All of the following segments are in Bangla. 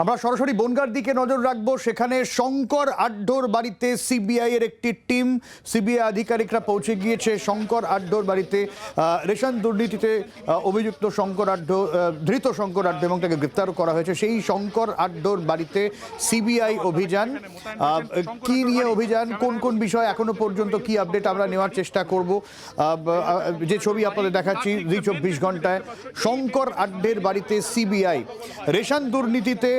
আমরা সরাসরি বনগার দিকে নজর রাখব। সেখানে শঙ্কর আড্ডোর বাড়িতে সিবিআই এর একটি টিম, সিবিআই আধিকারিকরা পৌঁছে গিয়েছে। শঙ্কর আড্ডোর বাড়িতে রেশন দুর্নীতিতে অভিযুক্ত শঙ্কর আড্ডো ধৃত শঙ্কর আড্ডো এবং তাকে গ্রেপ্তার করা হয়েছে। সেই শঙ্কর আড্ডোর বাড়িতে সিবিআই অভিযান কি নিয়ে অভিযান, কোন কোন বিষয়, এখনও পর্যন্ত কি আপডেট আমরা নেওয়ার চেষ্টা করব। যে ছবি আপনাদের দেখাচ্ছি, দুই চব্বিশ ঘন্টায়, শঙ্কর আড্ডের বাড়িতে সিবিআই, রেশন দুর্নীতিতে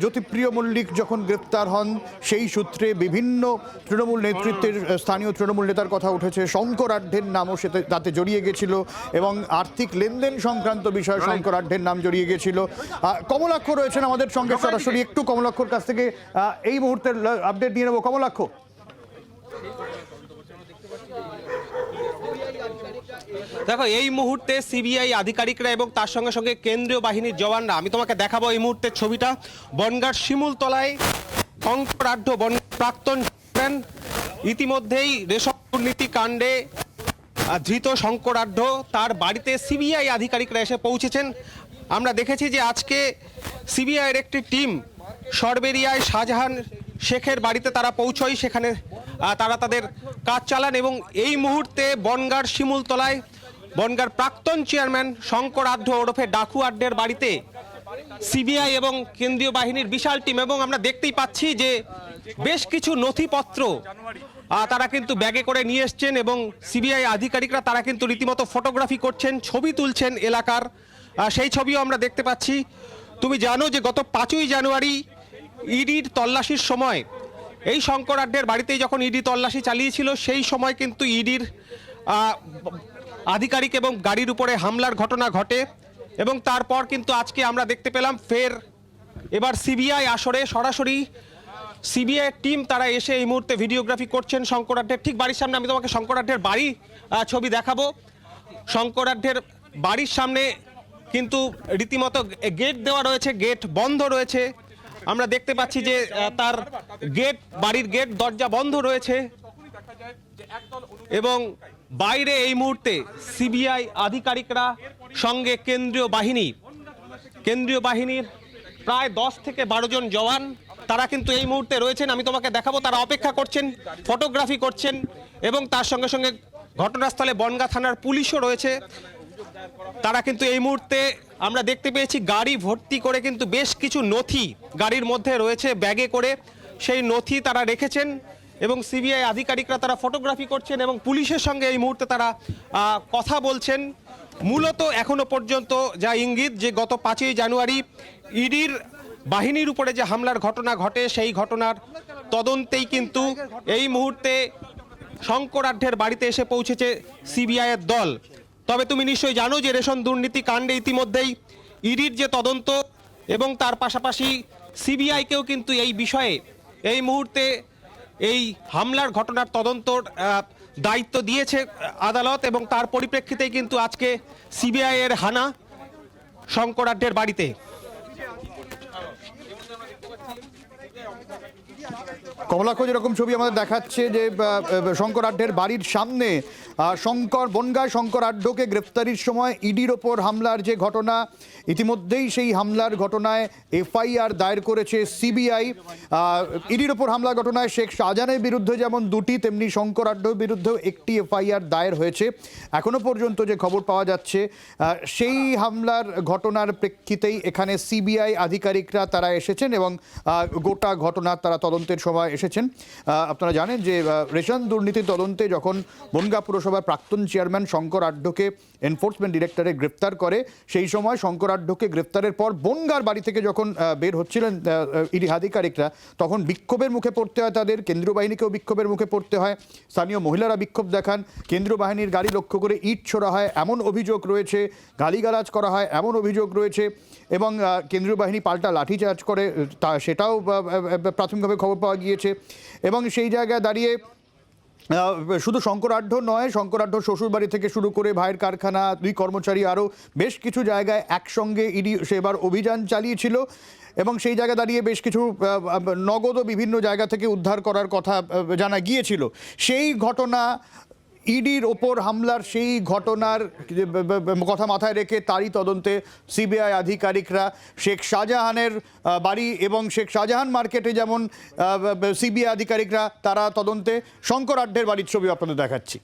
জ্যোতিপ্রিয় মল্লিক যখন গ্রেপ্তার হন সেই সূত্রে বিভিন্ন তৃণমূল নেতৃত্বের স্থানীয় তৃণমূল নেতার কথা উঠেছে। শঙ্কর আড্ডের নামও সেতে তাতে জড়িয়ে গেছিল এবং আর্থিক লেনদেন সংক্রান্ত বিষয়ে শঙ্কর আঢ্যের নাম জড়িয়ে গেছিল। কমলাক্ষ রয়েছেন আমাদের সঙ্গে সরাসরি। একটু কমলাক্ষর কাছ থেকে এই মুহূর্তের আপডেট নিয়ে নেব। কমলাক্ষ। দেখো, এই মুহূর্তে সিবিআই আধিকারিকরা এবং তার সঙ্গে সঙ্গে কেন্দ্রীয় বাহিনীর জওয়ানরা, আমি তোমাকে দেখাবো এই মুহূর্তের ছবিটা। বনগার শিমুলতলায় কঙ্করাঢ্য বন প্রাক্তন ইতিমধ্যেই রেশম দুর্নীতি কাণ্ডে ধৃত শঙ্করাঢ্য, তার বাড়িতে সিবিআই আধিকারিকরা এসে পৌঁছেছেন। আমরা দেখেছি যে আজকে সিবিআইয়ের একটি টিম সরবেরিয়ায় শাহজাহান শেখের বাড়িতে তারা পৌঁছয়, সেখানে তারা তাদের কাজ চালান এবং এই মুহূর্তে বনগার শিমুলতলায়, বনগার প্রাক্তন চেয়ারম্যান শঙ্কর আঢ্য ওরফে ডাকু আড্ডের বাড়িতে সিবিআই এবং কেন্দ্রীয় বাহিনীর বিশাল টিম এবং আমরা দেখতেই পাচ্ছি যে বেশ কিছু নথিপত্র তারা কিন্তু ব্যাগে করে নিয়ে এসছেন এবং সিবিআই আধিকারিকরা তারা কিন্তু রীতিমতো ফটোগ্রাফি করছেন, ছবি তুলছেন এলাকার। সেই ছবিও আমরা দেখতে পাচ্ছি। তুমি জানো যে গত পাঁচই জানুয়ারি ইডির তল্লাশির সময়, এই শঙ্কর আড্ডের বাড়িতেই যখন ইডি তল্লাশি চালিয়েছিল, সেই সময় কিন্তু ইডির আধিকারিক এবং গাড়ির উপরে হামলার ঘটনা ঘটে এবং তারপর কিন্তু আজকে আমরা দেখতে পেলাম ফের এবার সিবিআই আসরে। সরাসরি সিবিআই টিম তারা এসে এই মুহূর্তে ভিডিওগ্রাফি করছেন শঙ্কর শঙ্করাঢ্যের ঠিক বাড়ির সামনে আমি তোমাকে শঙ্কর শঙ্করাঢ্যের বাড়ি ছবি দেখাবো। শঙ্করাঢ্যের বাড়ির সামনে কিন্তু রীতিমতো গেট দেওয়া রয়েছে গেট বন্ধ রয়েছে। আমরা দেখতে পাচ্ছি যে তার গেট, বাড়ির গেট, দরজা বন্ধ রয়েছে। এবং বাইরে এই মুহূর্তে সিবিআই আধিকারিকরা সঙ্গে কেন্দ্রীয় বাহিনী, কেন্দ্রীয় বাহিনীর প্রায় দশ থেকে বারো জন জওয়ান, তারা কিন্তু এই মুহূর্তে রয়েছেন। আমি তোমাকে দেখাবো, তারা অপেক্ষা করছেন, ফটোগ্রাফি করছেন এবং তার সঙ্গে সঙ্গে ঘটনাস্থলে বনগা থানার পুলিশও রয়েছে। তারা কিন্তু এই মুহূর্তে আমরা দেখতে পেয়েছি গাড়ি ভর্তি করে কিন্তু বেশ কিছু নথি গাড়ির মধ্যে রয়েছে, ব্যাগে করে সেই নথি তারা রেখেছেন এবং সিবিআই আধিকারিকরা তারা ফটোগ্রাফি করছেন এবং পুলিশের সঙ্গে এই মুহূর্তে তারা কথা বলছেন। মূলত এখনও পর্যন্ত যা ইঙ্গিত যে গত পাঁচই জানুয়ারি ইডির বাহিনীর উপরে যে হামলার ঘটনা ঘটে, সেই ঘটনার তদন্তেই কিন্তু এই মুহূর্তে শঙ্করাঢ্যের বাড়িতে এসে পৌঁছেছে সিবিআইয়ের দল। তবে তুমি নিশ্চয়ই জানো যে রেশন দুর্নীতি কাণ্ডে ইতিমধ্যেই ইডির যে তদন্ত এবং তার পাশাপাশি সিবিআইকেও কিন্তু এই বিষয়ে এই মুহূর্তে এই হামলার ঘটনার তদন্তর দায়িত্ব দিয়েছে আদালত এবং তার পরিপ্রেক্ষিতেই কিন্তু আজকে সিবিআইয়ের হানা শঙ্করাঢ্যের বাড়িতে। কমলাক্ষ যেরকম ছবি আমাদের দেখাচ্ছে যে শঙ্কর আড্ডের বাড়ির সামনে শঙ্কর বনগাঁ শঙ্কর আড্ডকে গ্রেফতারির সময় ইডির ওপর হামলার যে ঘটনা, ইতিমধ্যেই সেই হামলার ঘটনায় এফআইআর দায়ের করেছে সিবিআই। ইডির ওপর হামলার ঘটনায় শেখ শাহজাহানের বিরুদ্ধে যেমন দুটি, তেমনি শঙ্কর আড্ডর বিরুদ্ধেও একটি এফআইআর দায়ের হয়েছে। এখনও পর্যন্ত যে খবর পাওয়া যাচ্ছে সেই হামলার ঘটনার প্রেক্ষিতেই এখানে সিবিআই আধিকারিকরা তারা এসেছেন এবং গোটা ঘটনার তারা তদন্তের সময় এসেছেন। আপনারা জানেন যে রেশন দুর্নীতি তদন্তে যখন বনগাঁ পুরসভার প্রাক্তন চেয়ারম্যান শঙ্কর আড্ডকে এনফোর্সমেন্ট ডিরেক্টরে গ্রেপ্তার করে, সেই সময় শঙ্কর আড্ডকে গ্রেপ্তারের পর বনগার বাড়ি থেকে যখন বের হচ্ছিলেন ইডি আধিকারিকরা, তখন বিক্ষোভের মুখে পড়তে হয় তাদের, কেন্দ্রীয় বাহিনীকেও বিক্ষোভের মুখে পড়তে হয়, স্থানীয় মহিলারা বিক্ষোভ দেখান, কেন্দ্রীয় বাহিনীর গাড়ি লক্ষ্য করে ইট ছোড়া হয়, এমন অভিযোগ রয়েছে, গালিগালাজ করা হয়, এমন অভিযোগ রয়েছে, এবং কেন্দ্রীয় বাহিনী পাল্টা লাঠিচার্জ করে, তা সেটাও প্রাথমিকভাবে খবর পাওয়া গিয়েছে। এবং সেই জায়গায় দাঁড়িয়ে শুধু শঙ্করাঢ্য নয় শঙ্করাঢ্য শ্বশুরবাড়ি থেকে শুরু করে ভাইয়ের কারখানা, দুই কর্মচারী, আরও বেশ কিছু জায়গায় একসঙ্গে ইডি সেবার অভিযান চালিয়েছিল। এবং সেই জায়গায় দাঁড়িয়ে বেশ কিছু নগদও বিভিন্ন জায়গা থেকে উদ্ধার করার কথা জানা গিয়েছিল। সেই ঘটনা ইডির ওপর হামলার সেই ঘটনার কথা মাথায় রেখে তারই তদন্তে সিবিআই আধিকারিকরা শেখ শাহজাহানের বাড়ি এবং শেখ শাহজাহান মার্কেটে যেমন সিবিআই আধিকারিকরা, তারা তদন্তে শঙ্কর আড্ডের বাড়ির ছবি আপনাদের দেখাচ্ছি।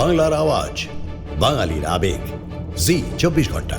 বাংলার আওয়াজ, বাঙালির আবেগ, জি, চব্বিশ ঘণ্টা।